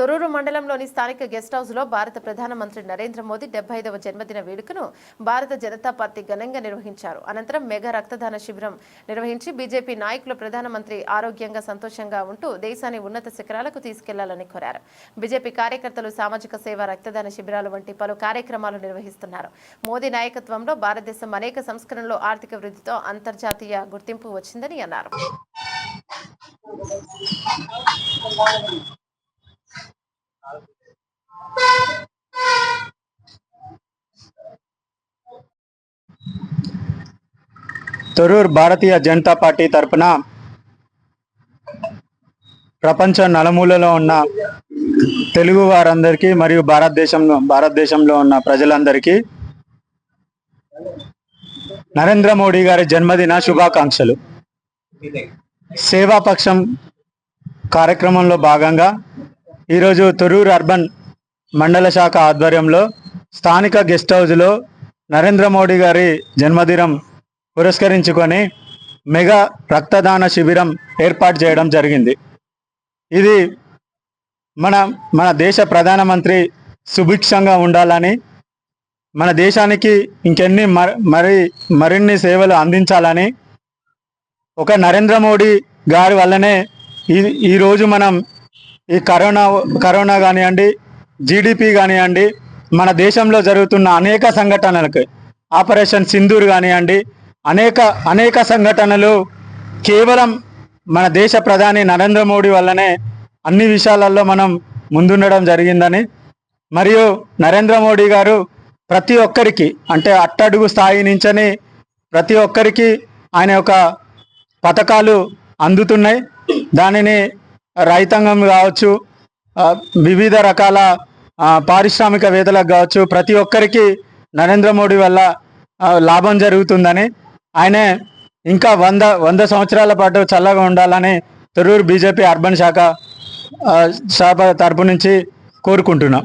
తొరూరు మండలంలోని స్థానిక గెస్ట్ హౌస్లో భారత ప్రధానమంత్రి నరేంద్ర మోదీ డెబ్బై ఐదవ జన్మదిన వేడుకను భారత జనతా పార్టీ ఘనంగా నిర్వహించారు. అనంతరం మెగా రక్తదాన శిబిరం నిర్వహించి బీజేపీ నాయకులు ప్రధానమంత్రి ఆరోగ్యంగా సంతోషంగా ఉంటూ దేశాన్ని ఉన్నత శిఖరాలకు తీసుకెళ్ళాలని కోరారు. బీజేపీ కార్యకర్తలు సామాజిక సేవ రక్తదాన శిబిరాలు వంటి పలు కార్యక్రమాలు నిర్వహిస్తున్నారు. మోదీ నాయకత్వంలో భారతదేశం అనేక సంస్కరణలు ఆర్థిక వృద్ధితో అంతర్జాతీయ గుర్తింపు వచ్చిందని అన్నారు. తొరూర్ భారతీయ జనతా పార్టీ తరపున ప్రపంచ నలుమూలలో ఉన్న తెలుగు వారందరికీ మరియు భారతదేశంలో భారతదేశంలో ఉన్న ప్రజలందరికీ నరేంద్ర మోడీ గారి జన్మదిన శుభాకాంక్షలు. సేవాపక్షం కార్యక్రమంలో భాగంగా ఈరోజు తొరూరు అర్బన్ మండల శాఖ ఆధ్వర్యంలో స్థానిక గెస్ట్ హౌస్లో నరేంద్ర మోడీ గారి జన్మదినం పురస్కరించుకొని మెగా రక్తదాన శిబిరం ఏర్పాటు చేయడం జరిగింది. ఇది మన మన దేశ ప్రధానమంత్రి సుభిక్షంగా ఉండాలని మన దేశానికి ఇంకెన్ని మరి మరి మరిన్ని సేవలు అందించాలని ఒక నరేంద్ర మోడీ గారి వల్లనే ఈ ఈరోజు మనం ఈ కరోనా కరోనా కానివ్వండి జీడిపి కానివ్వండి మన దేశంలో జరుగుతున్న అనేక సంఘటనలకు ఆపరేషన్ సింధూర్ కానివ్వండి అనేక అనేక సంఘటనలు కేవలం మన దేశ ప్రధాని నరేంద్ర మోడీ వల్లనే అన్ని విషయాలలో మనం ముందుండడం జరిగిందని. మరియు నరేంద్ర మోడీ గారు ప్రతి ఒక్కరికి అంటే అట్టడుగు స్థాయి నుంచని ప్రతి ఒక్కరికి ఆయన యొక్క పథకాలు అందుతున్నాయి. దానిని రైతాంగం కావచ్చు వివిధ రకాల పారిశ్రామికవేత్తలకు కావచ్చు ప్రతి ఒక్కరికి నరేంద్ర మోడీ వల్ల లాభం జరుగుతుందని ఆయనే ఇంకా వంద వంద సంవత్సరాల పాటు చల్లగా ఉండాలని తొర్రూరు బీజేపీ అర్బన్ శాఖ శాఖ తరపు నుంచి కోరుకుంటున్నాం.